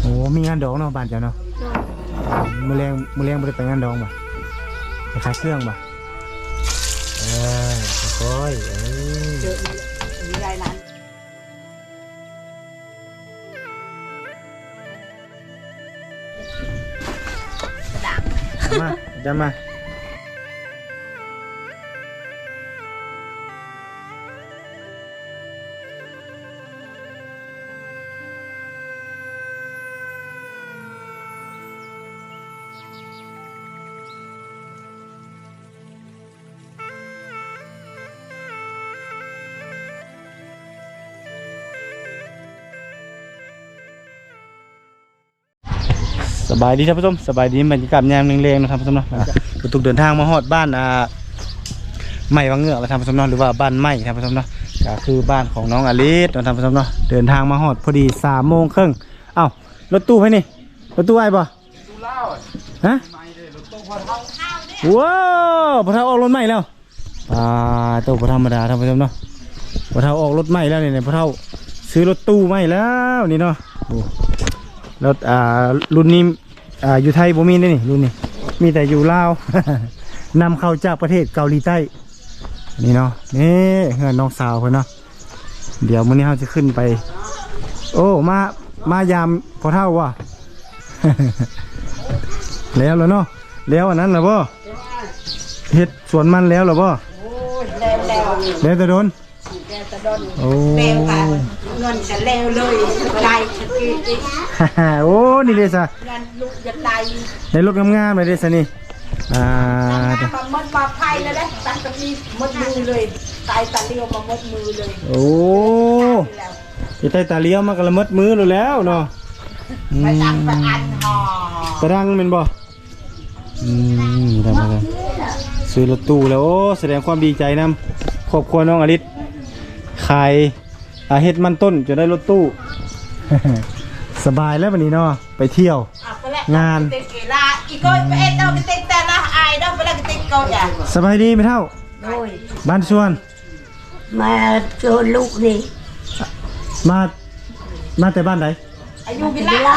โอ้มีงานดองเนาะบ้านเจ้าเนาะโดยมื้อแรงมื้อแรงบ่ได้ไปงานดองบ่ไปขายเครื่องบ่เออค่อยๆเออเจอมีอะไรนั้นมาจะมา บายดีท่านผู้ชมสบายดีบรรยากาศยามเร่งๆนะครับท่านผู้ชมเนาะอะประตูเดินทางมาฮอดบ้านอ่าใหม่วังเงือกแล้วท่านผู้ชมเนาะหรือว่าบ้านใหม่ท่านผู้ชมเนาะก็คือบ้านของน้องอลิสเนาะท่านผู้ชมเนาะเดินทางมาฮอดพอดีสามโมงครึ่งเอ้ารถตู้ไปนี่รถตู้ไอ้บ่ฮะว้าวพอเท่าออกรถใหม่แล้วอ่าตัวพอธรรมดาท่านผู้ชมเนาะพอเท่าออกรถใหม่แล้วเนี่ยพอเท่าซื้อรถตู้ใหม่แล้วนี่เนาะโอ้รถอ่ารุ่นนี้ อ่าอยู่ไทยบ่มีเด้นี่รุ่นนี้มีแต่อยู่ลาว นำเข้าจากประเทศเกาหลีใต้ นี่เนาะนี่เฮือนน้องสาวเพิ่นเนาะเดี๋ยวมื้อนี้เราจะขึ้นไป โอ้มามายามพอเท่าว่ะ แล้วแล้วเนาะแล้วอันนั้นเหรอบ่เฮ็ดสวนมันแล้วเหรอบ่โอ้ยแล้วแล้วแล้วแต่โดนแล้วจะ โดนโอ้แล้วค่ะเงินจะแล้วเลยได้สกีอีกโอ้นี่เลยซะเงินลูกจะได้ในรถงามๆเลยเด้ซะนี่อ่ามาหมดปลอดภัยเลยนะตัดตะกี้หมดมือเลยตายตะเลี้ยวมาหมดมือเลย โอ้แล้วไตตาเลี้ยวมากระมัดมือแล้วแล้วเนาะไปตังไปอันห่อกระดังแมันบ่อืมได้มาแล้วซื้อรถตู้แล้วโอ้แสดงความดีใจนำครอบครัวน้องอลิศ ขายอาเฮ็ดมันต้นจะได้รถตู้ สบายแล้ววันนี้เนาะไปเที่ยว อะไปแล้วงานเต็กเกลาอีกคนไปเอ็ดเอาไปเต็กแต่ละอายเนาะไปแล้วก็เต็กเกาอย่าสบายดีไหมเท่า โดยบ้านชวน มาโจนลูกนี่มา มาแต่บ้านไหนอายุวิละ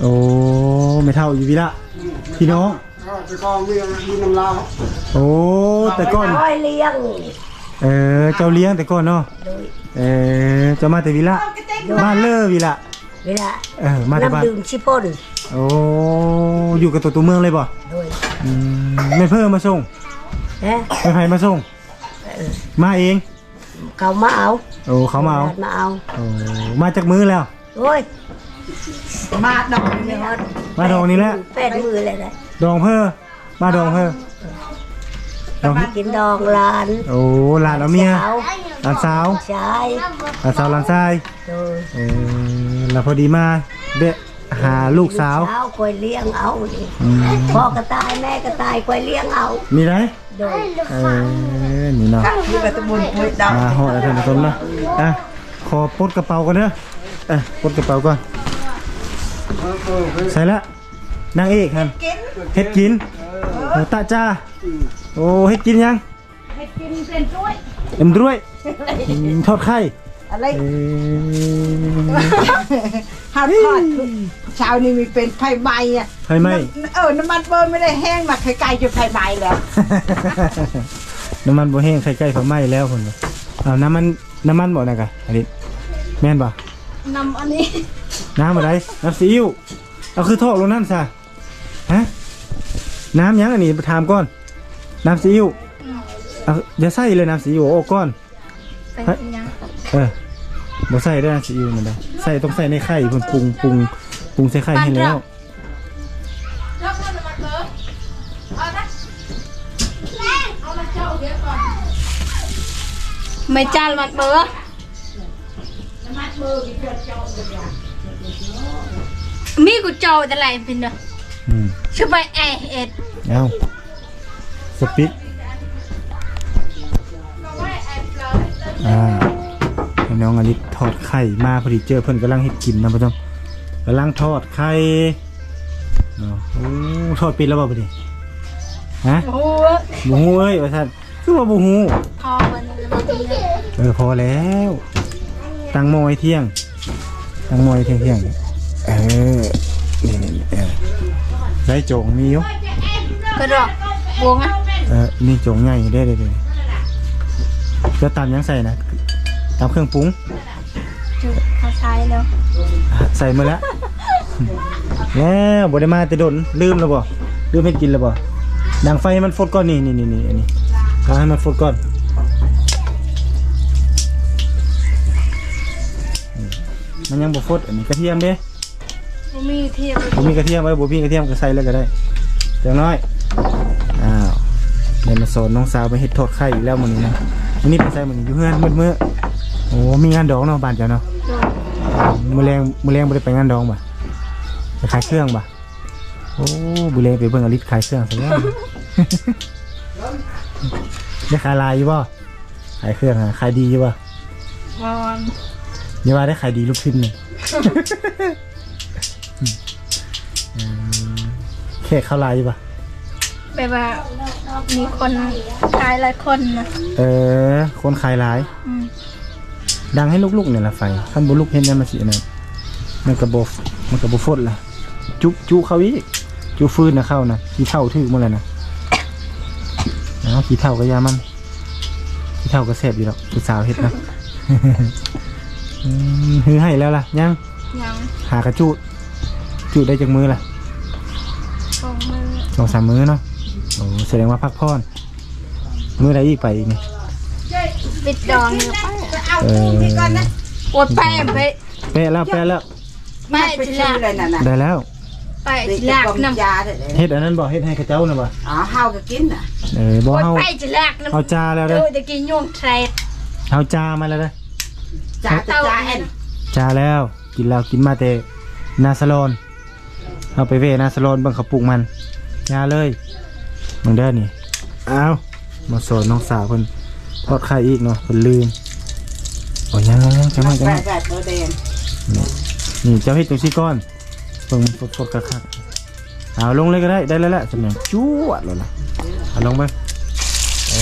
โอ้ไม่เท่าอยู่วิละพี่น้อง ไปกองเรื่องมีน้ำลาวโอ้แต่ก่อนร้อยเลี้ยง เออเจ้าเลี้ยงแต่ก่อนเนาะโดย เออเจ้ามาแต่วิละบ้านเลอวิละ เวลาเออมาแต่บ้าน น้ำดื่มชิพ่นโอ้อยู่กับตัวตัวเมืองเลยป่ะโดยไม่เพิ่มมาส่งนะไม่ใครมาส่งมาเอง เขามาเอาโอ้เขามาเอามาเอาโอ้มาจากมือแล้ว โอ้ยมาดอกไม่นี่ฮอดมาดองนี้แหละ แปดมือเลยนะดองเพิ่มมาดองเพิ่ม ดองกินดองหลานโอ้หลานเอาเมียสาวหลานสาวชายหลานสาวหลานชายโดยเออแล้วพอดีมาเดะหาลูกสาวสาวคอยเลี้ยงเอานี่อืมพ่อก็ตายแม่ก็ตายคอยเลี้ยงเอา มีไรโดยเออนี่เนาะอยู่กับตะบุญปุ้ยดอกอ่าห่อแล้วท่านผู้ชมนะอะขอปลดกระเป๋าก่อนเด้อเอะปลดกระเป๋าก่อนใส่ละนางเอกฮันกินเฮ็ดกินโอ้ตาจ้า โอ้เฮ็ดกินยังให้กินเป็นด้วยเอ็มด้วยอืมทอดไข่ อะไรเอ้ยห้ามทอดเช้านี้มีเป็นไฟไหม้อะไฟไหม้เออน้ำมันเบิร์นไม่ได้แห้งมาไกลๆจนไฟไหม้แล้วน้ำมันบ่แห้งไข่ไก่ไฟไหม้แล้วคนบ่เอาน้ำมันน้ำมันบ่นะกะอันนี้แม่นบ่นำอันนี้น้ำอะไรน้ำซีอิ๊วเอาคือทอกลงนั่นซะฮะน้ำหยังอันนี้ถามก่อน น้ำซีอิ๊วเอาอย่าใส่เลยน้ำซีอิ๊วโอ้ก้อน เป็นยังเออบ่ใส่ได้น้ำซีอิ๊วนั่นได้ใส่ต้องใส่ในไข่เพิ่นปรุงปรุงปรุงใส่ไข่ให้แล้วไม่จานมัดเบอร์มีกูโจแต่ไรเป็นเนาะอืมชื่อไปไอเอ็ด เอา สปิดอ่าให้น้องอลิศทอดไข่มาพอดีเจอเพิ่นกำลังเฮ็ดกินนะพ่อจ้กำลังทอดไข่เนาะโอ้ทอดปิดแล้วบ่พอดีฮะโอ้บูฮูเอ้ยว่าท่านคือว่าบูฮูพอมันมันเนี่ยเออพอแล้ว ตั้งโมยเที่ยง ตั้งโมยเที่ยงเที่ยงเออนี่นี่นี่เออได้โจงมีอยู่ก็ดอกบวงอะ เออมีโจงใหญ่ได้เลยเลยจะตามยังใส่นะตามเครื่องปรุงจุดเขาใช้แล้วใส่มาแล้วแล้วบได้มาแต่ดนลืมแล้วบ่ลืมให้กินแล้วบ่ดังไฟให้มันฟดก่อนนี่นี่นี่นี่อันนี้เอาให้มันฟดก่อนนี่มันยังบ่ฟดอันนี้กระเทียมเด้บ่มีเทียมบ่มีกระเทียมไว้บ่มีกระเทียมก็ใส่เลยก็ได้จังน้อยอ้าวเดี๋ยวมาสอนน้องสาวไปเฮ็ดทอดไข่อีกแล้วมื้อนี้นะมื้อนี้ไปใส่มื้อนี้อยู่เฮือนมื้อๆโอ้มีงานดองเนาะบ้านเจ้าเนาะมือแรงมือแรงบ่ได้ไปงานดองบ่ะไปขายเครื่องบ่ะโอ้บุเรงไปเบิ่งอลิศขายเครื่องซะแล้วได้ขายลายอยู่บ่ขายเครื่องอะขายดีอยู่บ่บอลอย่าว่าได้ขายดีลูกชิ้นนี่อืมแค่เข้าลายอยู่บ่แบบว่า มีคนขายหลายคนนะเออ คนขายหลาย อืมดังให้ลูกๆเนี่ยละไฟคันบ่ลูกเห็นนั่นมาสิอันนั้นมันก็บ่มันก็บ่ฟดล่ะจุจุเข้าอีกจุฟืนนะเข้านะขี้เท่าถึกหมดแล้วนะเอาขี้เท่าก็ยามันขี้เท่าก็แซ่บอยู่ดอกผู้สาวเฮ็ดนะอืมฮือให้แล้วล่ะยังยังหากระจุจุได้จากมือล่ะสองมือสองสามมือเนาะ โอ้แสดงว่าพักผ่อนมือใดอีกไปอีกนี่ปิดดองเนี่ยไปเอาเออที่ก่อนนะอวดไปไปแปะแล้วแปะแล้วไปไปจิชื่ลาอกเลยน่ะน่ะได้แล้วไปเด็กจิลากกองน้ำยาเด้อเฮ็ดอันนั้นบ่เฮ็ดให้กระเจ้านะบ่อ๋อเฮาก็กินน่ะเออบ่อวดเฮาไปจิลากน้ำเอาจาแล้วเดี๋เด้ยอวจะกินย่วงเทรดเอาจามาแล้วเด้อจ้าจ้าจ้าแอนจาแล้วกินแล้วกินมาแต่นาสลอนเอาไปเวนาสลอนเบิ่งเขาปลูกมันยาเลย มึงเด้อนี่เอามาสอนน้องสาวเพิ่นทอดไข่อีกเนาะเพิ่นลืมโอ้ยยังยังยังจังหวะจังหแปะวะแปะตัวแดงนี่เจ้าเฮ็ดจังซี่ก่อนเบิ่งมันฟดๆคักๆเอาลงเลยก็ได้ได้แล้วแหละจำแหน่งจั่วดเลยล่ะเอาลงไปเอ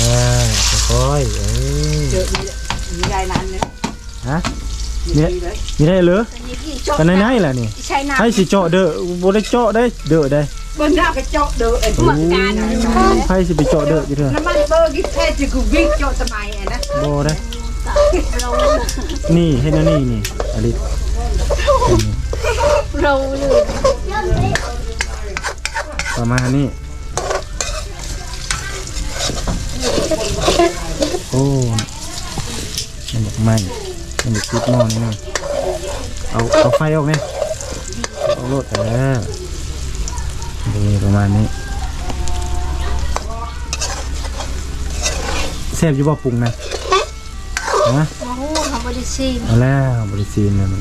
อค่อยๆเออเจอมีได้นั้นเนี่ยฮะมีเนี่ยเลยมีได้เหรออันนี้กี่โจ๊กกันไหนๆล่ะนี่ใช้น้ำให้สิเจาะเด้อบ่ได้เจาะได้เด้อได้ บนหน้าก็เจาะเด้อเอ็นโอ้ไผสิไปเจาะเด้อจิเด้อน้ำมันเบอร์กิเทจิกูวิ่งเจาะสมัยแอนนะบ่ได้นี่เฮ็ดแนวนี่นี่อลิศเราเลยประมาณนี้โอ้มันบอกไหม้มันบอกติดหม้อนี่หน่อยเอาเอาไฟออกนี่เอาโลดแต่ แล้วนี่ประมาณนี้แซ่บอยู่บ่ปรุงนะฮะโอ้โหเขาบริซีนเอาแล้วบริซีนเลยมัน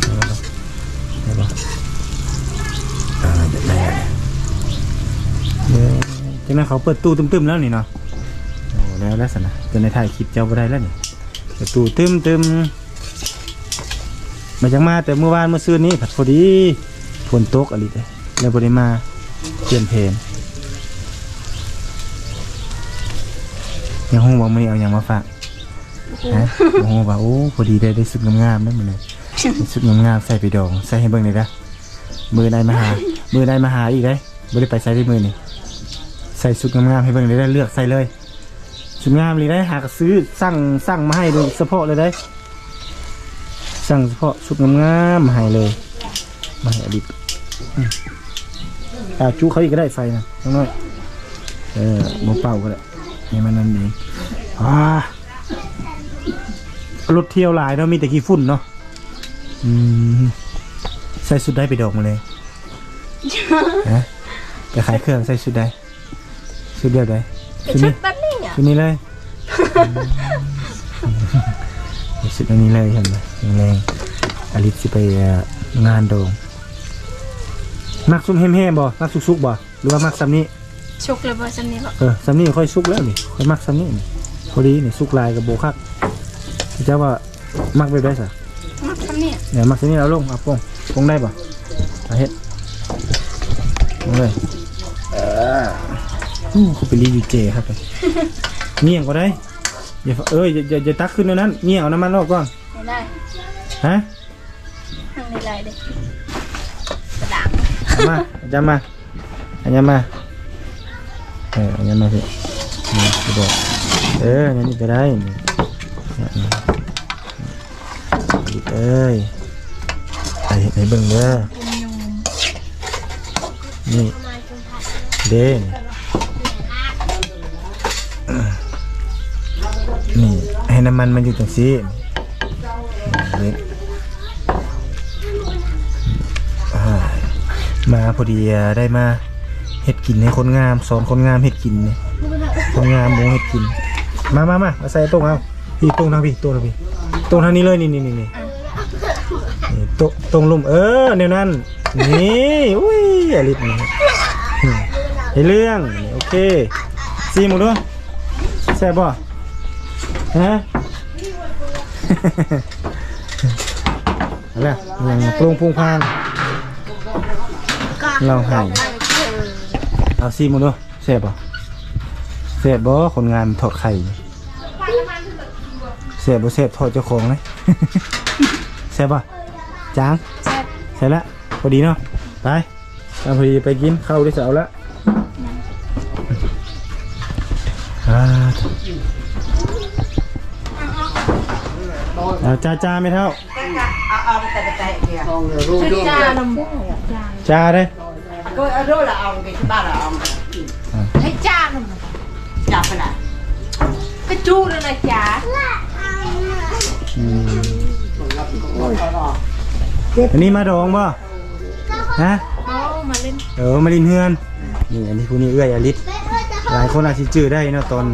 เอาแล้วเอาแล้วอ่าเดี๋ยวได้เดี๋ยวจังนั้นเขาเปิดตู้ตึมๆแล้วนี่เนาะโอ้แล้วแล้วสินะจนในถ่ายคลิปเจ้าบ่ได้แล้วนี่เปิดตู้ตึมๆมาจังมาแต่เมื่อวานเมื่อซื้อนี้ผัดพอดี ฝนตกอะไรเลยแล้วบ่ได้มาเปลี่ยนเพลงยังห้องบอกไม่เอาอย่างมาฝากฮะโอ้โหว่าโอ้พอดีได้ได้สุดงามๆได้หมดเลยได้สุดงามๆใส่ไปดองใส่ให้เบิ่งเลยนะมือได้มาหา มือได้มาหาอีกได้ไม่ได้ไปใส่ที่มือนี่ใส่สุดงามๆให้เบิ่งเลยได้เลือกใส่เลยสุดงามเลยได้หากซื้อสั่งสั่งมาให้โดยเฉพาะเลยได้สั่งเฉพาะสุดงามๆมาให้เลยมาให้อดิบ อืมอ่าจูเขาอีกก็ได้ไฟนะน้อยๆเออโมเป่าก็ได้นี่มันนั่นเองอ่ารถเที่ยวหลายเนาะมีแต่ขี้ฝุ่นเนาะอืมใส่สุดได้ไปดอกมาเลยฮะไปขายเครื่องใส่สุดได้สุดเดียวได้เป็นสุดชุนี้ดแบบนี้อะสุดนี้เลยอืมสุดอันนี้เลยเห็นไหมแรงๆอลิซสิไปเอ่องานโดง มักซุ่มแห้มๆบ่มักสุกๆบ่หรือว่ามักซ้ำนี้ชุกเลยบ่ซันนี้บ่เออซ้ำนี้ค่อยสุกแล้วนี่ค่อยมักซ้ำนี้นี่พอดีนี่สุกลายกับโบคักเจ้าว่ามักไปได้สะมาทำเนี่ยเนี่ยมักซ้ำนี้เอาลงเอาปงปงได้ปะเอาเฮ็ดปงเลยเอออู้เขาไปรีวิวเจครับไปเงี่ยงก็ได้อย่าเอ้ยอย่าอย่าอย่าตักขึ้นในนั้นเงี่ยงเอาน้ำมันออกก่อนไม่ได้ฮะในไรเด็ มาอาจารย์มาอาจารย์มาเอออาจารย์มาสินี่กระโดดเอองั้นนี่ก็ได้นี่หยิบเอ้ยไปไปเบิ่งเด้อนี่เด่นนี่ให้น้ำมันมันอยู่ตรงซีนี่ มาพอดีได้มาเห็ดกินให้คนงามสอนคนงามเห็ดกินนี่คนงามบงเห็ดกิน มามามามาใส่ตรงเอาพี่ตรงทางพี่ตรงทางพี่ตรงทางนี้เลยนี่นี่นี่นี่นี่ตรงตรงลุ่มเออแนวนั้นนี่อุ้ยอลิศนี่ไอเรื่องนี่โอเคซีหมูด้วยแซ่บป่ะฮะอะไรอย่างปรุงพุงพาง เราให้เอาซีหมูด้วยแซ่บป่ะแซ่บบ่คนงานทอดไข่แซ่บบ่แซ่บทอดเจ้าของเลยแซ่บป่ะจางแซ่บใช่ละพอดีเนาะไปเอาพอดีไปกินข้าวได้เสาแล้วอ่าเอาจ้าจ้าไม่เท่าเอาเอาแต่แต่เนี่ยต้องเลยรูปชื่อโยมจ้าลำบุจ้าเลย ก็เอาด้วยละเอาไปที่บ้านละเอาให้จ้าลำจ้าไปไหนก็จู้เลยนะจ้าอืมอันนี้มาดองป่ะฮะโอ้มาเล่นเออมาลินเฮือนนี่อันนี้ผู้นี้เอื้อยอลิศหลายคนอาจจะจื้อได้เนาะตอน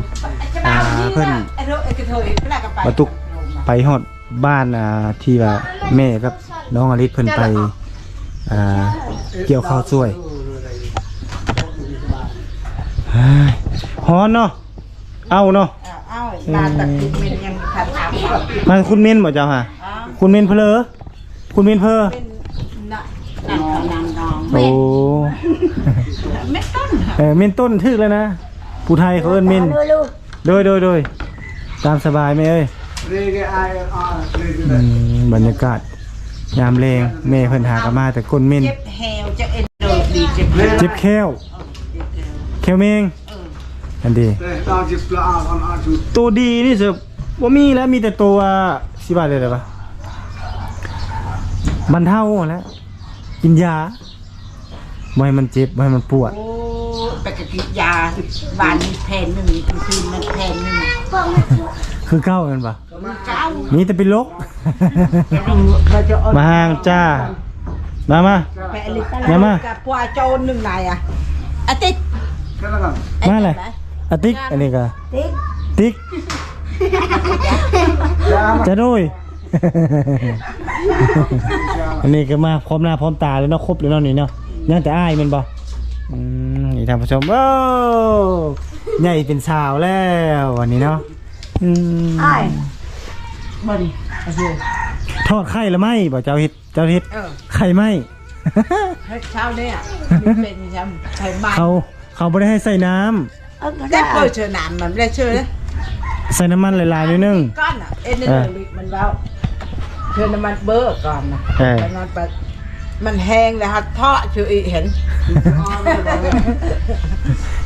อ่าเพิ่นไอ้เรื่องไอ้กระเทยไปไหนกันไปประตุกไปฮอดบ้านอ่าที่ว่าแม่กับน้องอลิศเพิ่นไปอ่าเกี่ยวข้าวช่วยเฮ้ยฮ้อนเนาะเอาเนาะเอาเอาตัดติดเมนยังทันถามก่อนมาคุณเมนบ่เจ้าค่ะ คุณเมนเพลอคุณเมนเพลอเป็นน่ะนางนางนองโอ้ไม่ต้นเออเมนต้นทึกแล้วนะผู้ไทยเขาเอิ้นเมนโดยโดยโดยตามสบายไหมเอ้ยอืมบรรยากาศยามแรงแม่เพิ่นหากมาแต่ก้นเมนเจ็บแฮวจะเอ็นโดดีเจ็บแฮว เจ็บแค้วแค้วเมงอันดีเตะตาจิบปลาออนอาจุตัวดีนี่เสือบ่มีแล้วมีแต่ตัวสิบาทเลยเหรอปะบรรเทาแล้วกินยาบ่ให้มันเจ็บบ่ให้มันปวดโอ้ไปกะกินยาบานมีแผ่นหนึ่งคืนมันแผ่นหนึ่งคือเก้ากันปะเจ้ามีแต่เป็นลกเราจะเอามาห่างจ้ามามาไปอลิตอย่ามากับปวโจรหนึ่งนายอะอาติ๊กแค่นั้นกัน มาเลยอะติ๊กอันนี้ก็ติ๊กติ๊กจะด้วยอันนี้ก็มาพร้อมหน้าพร้อมตาเลยเนาะครบเลยเนาะนี่เนาะยังแต่อ้ายแมันบ่อืมนี่ท่านผู้ชมโอ้ใหญ่เป็นสาวแล้ววันนี้เนาะอืมไอ้มาดิโอ้โหทอดไข่ละไหมบ่เจ้าเฮ็ดเจ้าเฮ็ดเออไข่ไหมให้เช้าเนี่ยมันเป็นยำไข่มันเขา เขาบ่ได้ให้ใส่น้ำได้เปิดเชิญน้ำมันไม่ได้เชิญนะใส่น้ำมันหลายๆนิดนึงก้อนอะเอ็นเนอร์ลิกมันเบาเชิญน้ำมันเบอร์ก่อนนะเออแล้วนอนไปมันแห้งเลยฮะทอดชื่ออีเห็น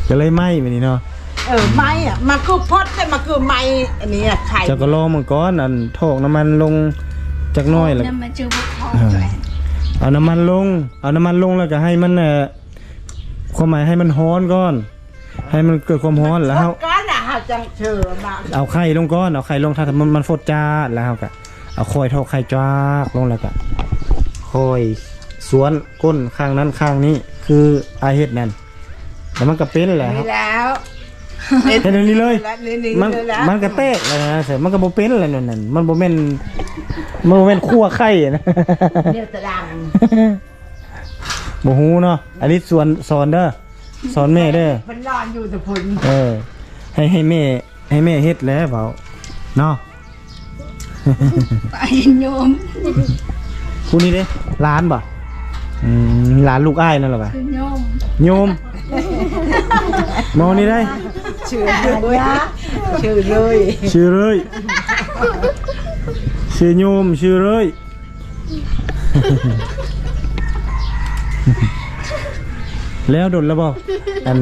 ก็เลยไหมวันนี้เนาะเออไม้อะมันคือพดแต่มันคือไม้อันนี้อะไข่เจ้าก็ลองมันก่อนอันทอกน้ำมันลงจักหน้อยแล้วนั่นมันชื่อบุกทองเออเอาน้ำมันลง เอาน้ำมันลงแล้วก็ให้มันเอ่อ ความหมายให้มันฮ้อนก่อน ให้มันเกิดความฮ้อนแล้วพเฮาดก้อนอะฮะจังเชื่อมาเอาไข่ลงก่อนเอาไข่ลงถ้ามันมันฟดจ้าดแล้วเฮาก็เอาคอยทอกไข่จ้ากลงแล้วก็คอยสวนก้นข้างนั้นข้างนี้คืออาเฮ็ดนั่นแล้วมันก็เป็นแหละนี่แล้วเฮ็ดอันนี้เลยนี่นี่มันแล้วมันก็เตะเลยนะเสร็จมันก็บ่เป็นอะไรนั่นนั่นมันบ่แม่นมันบ่แม่นคั่วไข่อะนะ เดี๋ยวจะดัง บ่ฮู้เนาะอันนี้สอนสอนเด้อสอนแม่เด้อมันนอนอยู่แต่พุ่นเออ ให้ให้แม่ ให้แม่เฮ็ดแล้วเปล่าเนาะ ไปโยมผู้นี้เด้ร้านบ่อืมร้านลูกอ้ายนั่นเหรอวะคือโยมโยมมองนี่ได้ ชื่อเลยชื่อเลยชื่อเลยชื่อโยมชื่อเลย แล้วดนแล้วบ่อัน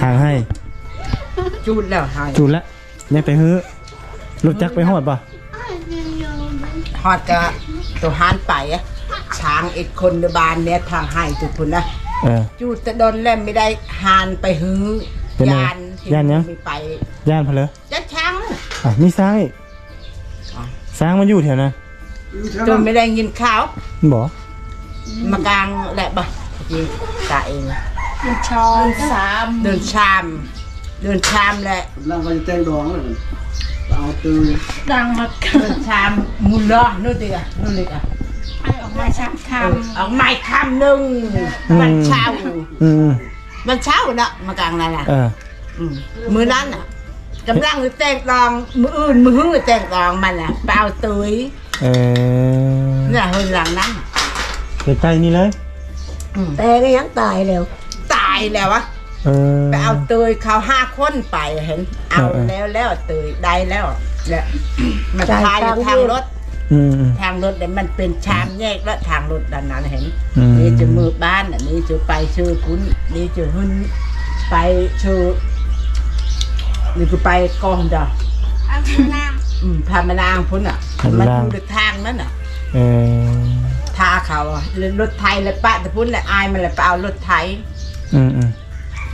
ทางให้ จูดแล้วหายจูนละยังไปฮื้อรถจักรไปฮอดบ่ฮอดจะตัวหานไปอะช้างอีกคนในบ้านเนี่ยทางให้ทุกคนนะเออ จูดแต่โดนเล่มไม่ได้หานไปหื้อเป็นไงยานที่ย้านยัง ไม่ไปย่านเพนเลอจัดช้างนะอะมีช้างอีกอะช้างมันอยู่แถวนั้นจนไม่ได้ยินข่าวมันบ่มากลางแหละบ่ ยิงตาเองมันชอนสามเดินชาม เดินชามแหละ Lang vai teng dong rồi. Ao từ ดังมากเดินชามมุนล้อนู่นดิอะนู่นเลยอะให้ออกมาชักคเออเอาไม้คำหนึ่งมันเช้าอืมมันเช้าเนาะมากลางนั่นน่ะเออมมือนั้นอะกำลังแต่งตองมืออื่นมือหื้อแต่งตองมันอะไปเอาตุยเออเนี่ยเฮือนหลังนั้นใกล้ๆนี่เลยอืม แต่ก็ยังตายแล้ว ตายแล้ววะเออ ไปเอาเตยเขาห้าคนไปเห็น เอาเออเออ แล้วแล้วเตยได้แล้วเนี่ยมันจ่ายทายอยู่ตังค์ทางด้วย รถอืมอืม ทางรถเนี่ยมันเป็นชามแยกแล้วทางรถด้านนั้นเห็นอืม นี่จะมือบ้านอันนี้จะไปชื่อคุณนี่จะหุ่นไปชื่อนี่คือไปกองดอกำเอาข้างล่างอืมพามานางพุ่นอะพามัมานนางอยู่ทางนั้นอะ เออทา เขาอะรถไทยแล้วปะแต่พุ่นแหละอายมันเลยไปเอารถไทยอืมอืม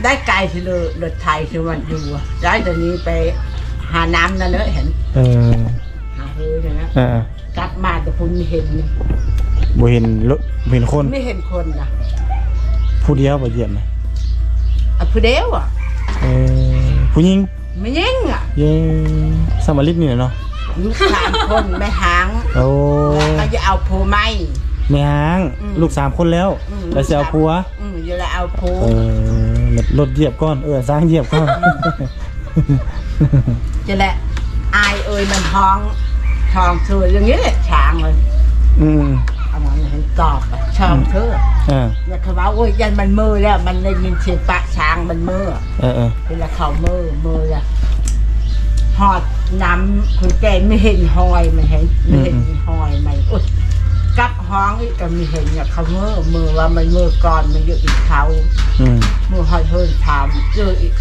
ได้ไกลทีเลยรถไทยคือวันอยู่อะได้ตอนนี้ไปหาน้ำนั่นเนอะเห็นเออหาเฮ้ยเนยนะเออเออกลับมาแต่พุ่นไม่เห็นบ่เห็นรถบ่เห็นคนไม่เห็นคนนะผู้เดียวบ่เหยียบนะอะผู้เดียวอะเออผู้หญิงไม่ยิงอะเย้สมาริตนี่แหละเนาะลูกสามคนไม่หางโอ้ แล้วก็จะเอาโพไม้ แม่หางอืมลูกสามคนแล้ว อืม แล้วสิเอาผัว อืมจะเอาโพเออรถเหยียบก่อนเออสร้างเหยียบก่อนจะแหละอายเอ่ยมันท้องท้องเธออย่างนี้แหละช้างเลยอืมเอามันเห็นตอบอะช่องเธอเออแล้วเขาว่าโอ้ยยันมันมือแล้วมันได้ยินเสียงปะช้างมันมือเออเออเวลาเขามือมืออะหอดน้ำคุณแกไม่เห็นหอยไม่เห็นไม่เห็นหอยมันอุด กลับห้องอีกก็ไม่เห็นเนี่ยเขามือมือว่ามันมือก่อนมันอยู่อีกเขาอืมมือหอยเฮินถามเจออีก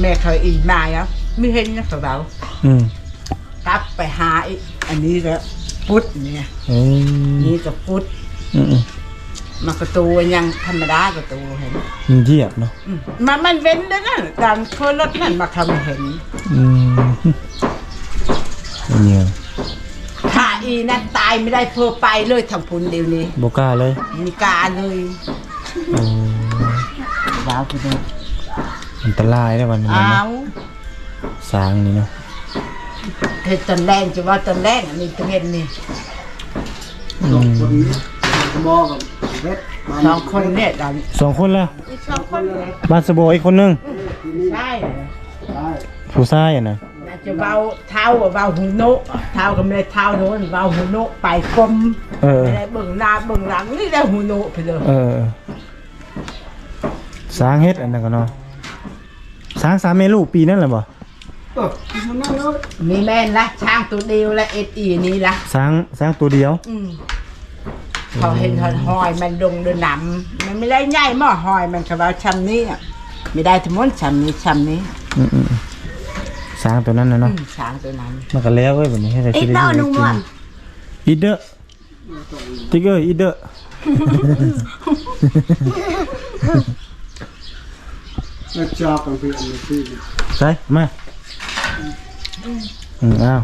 แม่เคยอินมาแล้วไม่เห็นนะเขาเราอืมกลับไปหาอีกอันนี้ก็พุทธเนี่ยเอ้ยนี่ก็พุทธอืมอืมมันประตูยังธรรมดาประตูเห็นมันเหยียบเนาะอืมมันมันเว้นแล้วนะตอนเคยรถนั่นมาทำเห็นอืมเนี่ยถ้า อีนั่นตายไม่ได้เพื่อไปเลยทำพุนเดียวนี้บกล้าเลยมีการเลยเออว้าวคุณดูอันตรายได้วันนี้เอาเนาะสร้างนี่เนาะเห็ดตอนแรกจะว่าตอนแรกอันนี้ตะเห็นนี่ Dok pun ni. Kemo kan. Bet. สองคนเนี่ยตอนสองคนแล้วอีกสองคนเลยบ้านสะโบอีกคนนึงใช่ Ai. ผู้ชายอะนะอา จจะเบาเท้ากับเบาหูโนกเท้าก็ไม่ได้เท้าโน้นเบาหูโนกไปกลมเออ ไม่ได้เบิ่งหน้าเบิ่งหลังนี่ได้หูโนกไปเลยเออเออสร้างเฮ็ดอันนั้นก็เนาะสร้างสามเมลูกปีนั่นแหละบ่ Oh, di sana no. มีแม่นละช้างตัวเดียวละเอ็ดอีนี่ละสร้างสร้างตัวเดียว อืมเขาเห็นหอยหอยมันดงเดินหนำมันไม่ได้ใหญ่มากหอยมันเขาว่าชำนี้อะไม่ได้ทั้งหมดชำนี้ชำนี้อืมอืมอืม สร้างตัวนั้นนะอืเนาะมช้างตัวนั้นมันก็แล้วเว้ยแบบนี้ให้ได้อีคิกดเล่าได้หนึ่งกิวันอีเดอร์ติ๊กเกอร์อีเดอร์ Ngecap kan pi anu pi. ใช่มาอืมอ้าว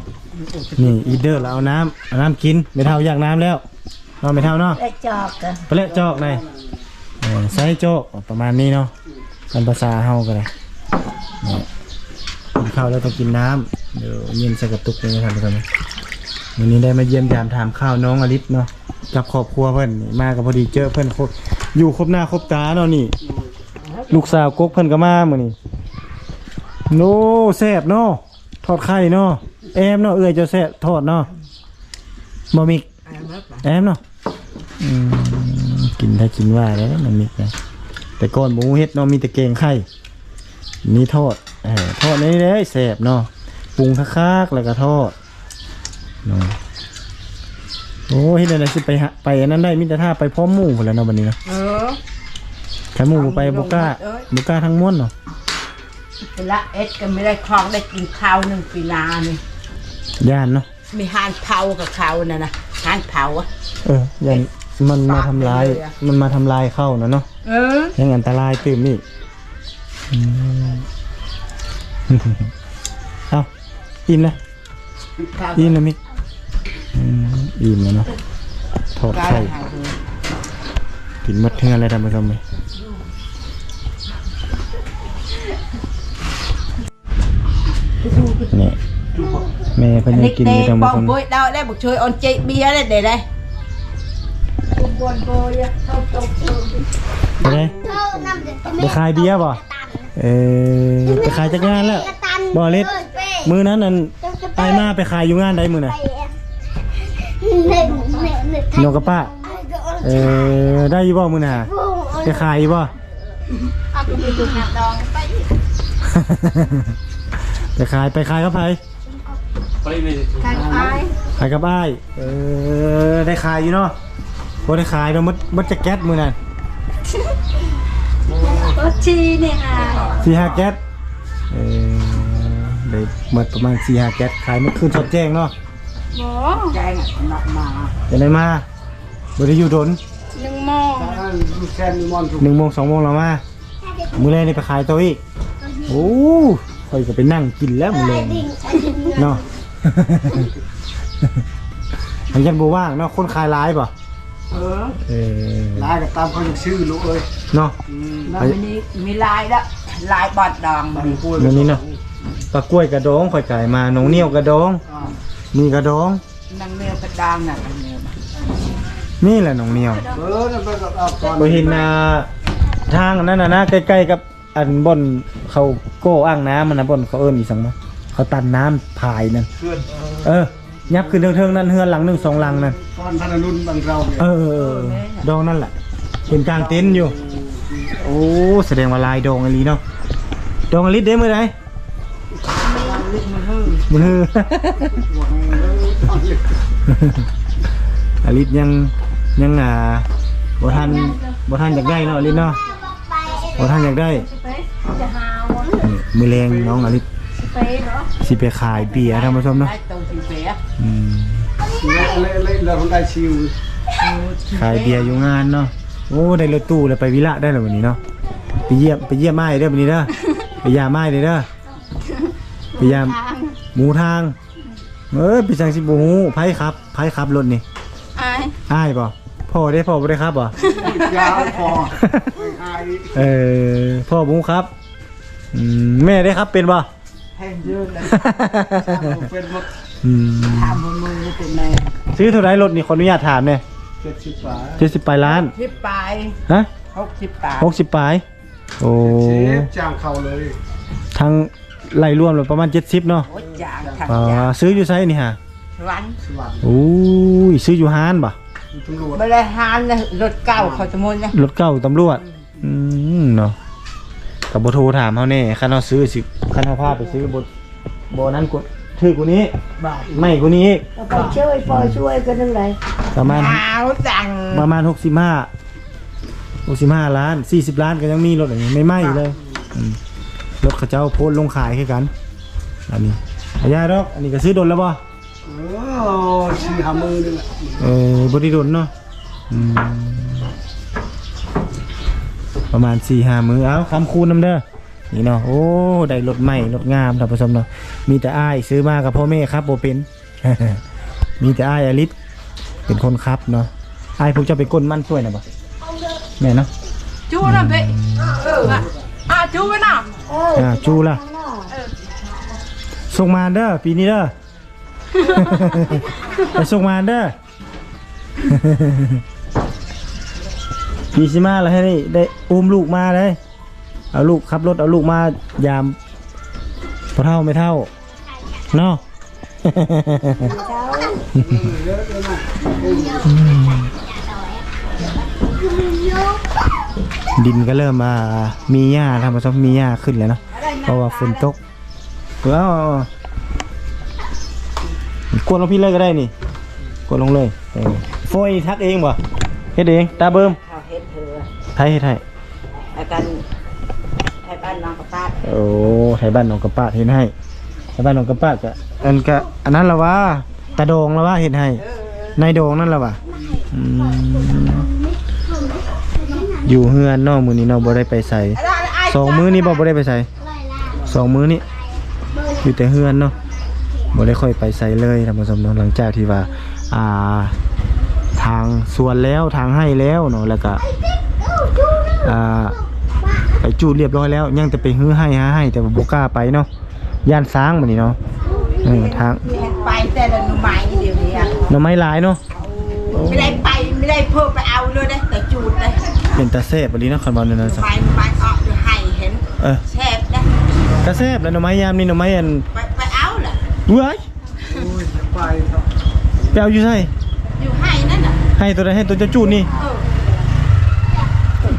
นี่อีเดอร์เราเอาน้ำเอาน้ำกินไม่เท่าอยากน้ำแล้วเนาะไม่เท่าเนาะและจอกกันไปเละจอกเลยเออไซส์โจกประมาณนี้เนาะเป็นภาษาเฮากันเลยเนี่ย กินข้าวแล้วต้องกินน้ำเดี๋ยวเย็นใส่กระตุกเลยนะครับทุกคนวันนี้ได้มาเยี่ยมยามถามข้าวน้องอลิศเนาะกับครอบครัวเพื่อนมากับพอดีเจอเพื่อนครบอยู่ครบหน้าครบตาเนาะนี่ ลูกสาวกกเพื่อนก็มามื้อนี้โน้แซ่บเนาะทอดไข่เนาะแอมเนาะเอ้ยจะแซ่บทอดเนาะบะมิกแอมเนาะอืมกินได้กินว่าแล้วมันมีนะแต่ก่อนหมูเฮ็ดเนาะมีแต่เกงไข่นี่ทอด เออทอดนี่เลยแสบเนาะปรุงคักๆแล้วก็ทอดเนาะโอ้เฮ็ดอะไรสิไปหาไปอันนั้นได้มิแต่ถ้าไปพร้อมหมู่พุ่นแหล้วเนาะบัดนี้เนาะเออใครหมู่บ่ไปบ่กล้าเอ้ยบ่กล้าทั้งม้วนเนาะเวลาเอ็ดก็ไม่ได้คลองได้กินข้าวหนึ่งปีนานี่ย่านเนาะมีหานเผากับเขาน่ะนะหานเผาอะเออย่านมันมาทำลายปากไปเลยอะมันมาทำลายเข้านะเนาะเออยังอันตรายตื่มนี่อืม เอาอิ่มนะข้าวอิ่มนะมิกอืมอิ่มแล้วเนาะถอดได้ไข่หาดูกินหมดเทื่ออะไรทำไปทำไมนี่แม่เพิ่นยังนิกกินเต้อยู่ทำไปปองทำบุ้ยเดาได้บุกช่วยออนเจเบียร์ได้เด้ได้อุบลโบยอะเข้าตกเออไปได้ไปขายเบียร์ป่ะ เออไปขายจากงานแล้วบ่เล็ดมือนั้นนั่นไอ้มาไปขายอยู่งานใดมือน่ะหนึ่งหนึ่งหนึ่งนกกับป้าเออได้อยี่บ่มือน่ะไปขายอยี่บ่เอาไปดูหนักดองไปไปขายไปขายกับไผใครไปขายกับอ้ายเออได้ขายอยู่เนาะบ่ได้ขายเนาะมดมดจะแก๊สมือนั่น รถชีเนี่ยค่ะสี่ห้าแก๊สเออได้หมดประมาณสี่ห้าแก๊สขายเมื่อคืนสดแจ้งเนาะหมอแจ้งอะนักมาจะได้มาบ่ได้อยู่ดนหนึ่งโมงลูกแค่มีมอนถูกหนึ่งโมงสองโมงเรามามื้อแรกนี่ไปขายตัวอีกโอ้ค่อยก็ไปนั่งกินแล้วมื้อแรกนี่เนาะมันยันบ่ว่างเนาะคนขายหลายป่ะเออเออลายก็ตามเขาอย่างชื่อลูกเอ้ย เนาะ มันมีมีลายละลายบอดดองมันพูดเดี๋ยวนี้เนาะ ปลากล้วยกระดองข่อยไก่มาหนองเหนียวกระดองมีกระดองนางเมียกระดองน่ะนางเมียมานี่แหละหนองเหนียวเออนั่นไปกับเอาก่อนบ่เห็นนาทางอันนั้นน่ะนะใกล้ๆกับอันบ่อนเขาโก้อ่างน้ำมันนะบ่อนเขาเอิ้นอีสังมาเขาตันน้ำพายนั่น เพื่อนเออ ยับขึ้นเทิงๆนั่นเฮือนหลังหนึ่งสองหลังนั่น ก้อนพันธุ์นุ่นบางเราเนี่ยเออเออเออดองนั่นแหละเป็นกลางเต็นท์อยู่ โอ้แสดงว่าลายดองอลีเนาะดองอลิเด้มือไหนมืออลิสยังยังอ่าบ่ทันบ่ทันอยากได้เนาะอลิสเนาะบ่ทันอยากได้ไปจะหาวะนี่มือแรงน้องอลิสไปเหรอสิไปขายเบียร์ท่านผู้ชมเนาะได้ตรงสีเสียอืมเละเละเละเราคนได้ชิวขายเบียร์อยู่งานเนาะ โอ้ได้รถตู้เลยไปวิระได้เลยวันนี้เนาะไปเยี่ยมไปเยี่ยมไม้เด้อวันนี้เด้อไปยามไม้เลยเด้อไปยามทางหมูทางเอ้ยไปสั่งสิบหูไพ่ครับไพ่ครับรถนี่ไอ้อ้ายป่ะพ่อได้พ่อบ่ได้ครับป่ะยาวพอไม่หายเออพ่อหมูครับอืมแม่ได้ครับเป็นป่ะแห้งเยอะเลยเป็นหมดอืม ทำมือมือเป็นแม่ซื้อเท่าไรรถนี่ขออนุญาตถามเนี่ย เจ็ดสิบฝาเจ็ดสิบปลายล้านสิบปลายฮะหกสิบปลายหกสิบปลายโอ้เชฟจางเข่าเลยทางไล่รวมเลยประมาณเจ็ดสิบเนาะโอ้ยจางทางอ่จางาซื้ออยู่ไซนี่ฮะวันสว่างโอ้ยซื้ออยู่ฮานป่ะตำรวจไม่ได้หานเลยรถเก่าเขาจะมุนนะรถเก่าตำรวจอืมเนาะกับบโทรถามเขาแน่คันเขาซื้อสิคันเขาพาไปซื้อบทบนั้นกู ถือกูนี้บาทไม่กูนี้อีกไปช่วยพอช่วยกันทั้งหลายประมาณหาวจังประมาณหกสิบห้าหกสิบห้าล้านสี่สิบล้านก็ยังมีรถอย่างนี้ไม่ไหม้เลยอืมรถเขาเจ้าโพสต์ลงขายคือกัน อันนี้อายาดอกอันนี้ก็ซื้อดนแล้วป่ะเออชื่อหามือนี่แหละเออบริดนเนาะอืมประมาณสี่ห้ามือเอาคำคูณน้ำเด้อ นี่เนาะโอ้ได้รถใหม่รถงามท่านผู้ชมเนาะมีแต่อ้ายซื้อมากับพ่อแม่ครับโบเป็นมีแต่อ้ายอลิศเป็นคนขับเนาะอ้ายพวกเจะไปก้นมันช่วยนะบ่แม่เนาะจูนะเบ๊เอออะจูไปน่ะอ่าจูล่ะส่งมาเด้อปีนี้เด้อไปส่งมาเด้อปีสิมาแล้วให้ได้ได้อุ้มลูกมาเลย เอาลูกขับรถเอาลูกมายามพอเท่าไม่เท่าเนาะดินก็เริ่มมามีหญ้าทำมาชอบมีหญ้าขึ้นแล้วเนาะเพราะว่าฝนตกว้าวกวนเราพี่เลยก็ได้นี่กดลงเลยเออโฟยทักเองบ่เฮ็ดเองตาเบิ่มเขาเฮ็ดเธอไทยเฮ็ดให้อาการให้ บ้านน้องกับป้าโอ้ไทยบ้านหนองกระปาดเฮ็ดให้ไทยบ้านหนองกระปาดก็อันก็อันนั้นละว่าตาโดงละว่าเฮ็ดให้ในโดงนั่นละว่าอืมอยู่เฮือนเนาะมื้อนี้เนาะบ่ได้ไปใส่สองมื้อนี้บ่บ่ได้ไปใส่สองมื้อนี้อยู่แต่เฮือนเนาะบ่ได้ค่อยไปใส่เลยท่านผู้ชมเนาะหลังจากที่ว่าอ่าทางสวนแล้วทางให้แล้วเนาะแล้วก็อ่า ไปจูดเรียบร้อยแล้ว ยังแต่ไปฮื้อให้หาให้ แต่ว่าบ่กล้าไปเนาะย่านช้างมื้อนี้เนาะเออทางเห็นไปแต่ละหนุ่มไม้เดียวนี้อะหน่อไม้หลายเนาะไม่ได้ไปไม่ได้เพิ่มไปเอาเลยนะแต่จูดเลยเป็นตาแซ่บบัดนี้เนาะคันว่านั่นน่ะซะไม้ไม้ออกอยู่ให้เห็นเออแซ่บนะตาแซ่บแล้วหน่อไม้ยามนี่หน่อไม้อันไปไปเอาล่ะเว้ยโอ้ยจะไปครับไปเอาอยู่ไสอยู่ให้นั่นน่ะให้ตัวใดให้ตัวเจะจูดนี่เออ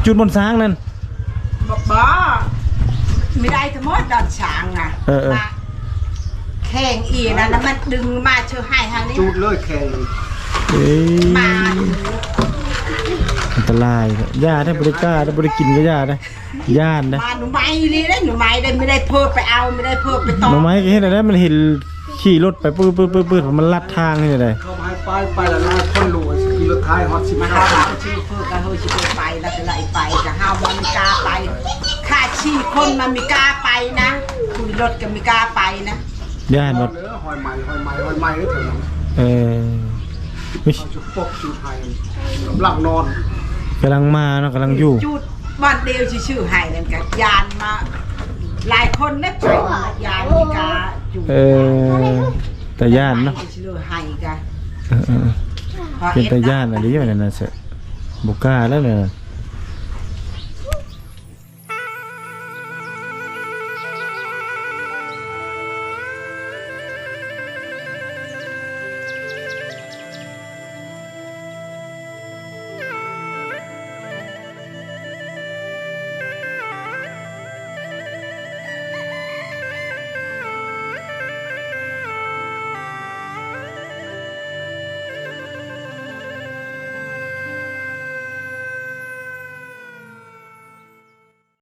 จูดบนช้างนั่น บอกบอไม่ได้ทั้งหมดดอนช้างอะเออเออ มาแข่งอีนะแล้วมันดึงมาเชื่อให้ทางนี้จูดเลยแข่งเอ้ยมาอันตรายย่าได้บ่ได้กล้าได้บ่ได้กินก็ย่าได้ย่านได้มาหนูไม้เลยได้หนูไม้ได้ไม่ได้เพิ่มไปเอาไม่ได้เพิ่มไปต่อหน่อไม้ก็เห็นได้มันเห็นขี่รถไปปื้อปื้อปื้อปื้อมันลัดทางนี่ได้เขาให้ไปไปแล้วนะคนรวยขี่รถท้ายฮอตสิบมาห้าเอาเอาชื่อเพิ่มกันเฮ้ยชื่อไปแล้วก็ไล่ไปจะห้าวมันมีกล้าไปค่าชีคนมันมีกล้าไปนะคุยรถก็มีกล้าไปนะย่านหมว่าดเลยหอยใหม่หอยใหม่หอยใหม่ได้ถึงเออวิเอาจุดปกจุดไทยหลังนอนกำลังมาเนาะกำลังอยู่จุดบ้านเดียวชื่อๆให้นั่นกันยานมา หลายคนนะไปยานมีกาจุดเออแต่ย่านเนาะชื่อให้กันเออเออเป็นแต่ย่านอะไรอย่างนั้นน่ะเสะบุกล้าแล้วเนี่ย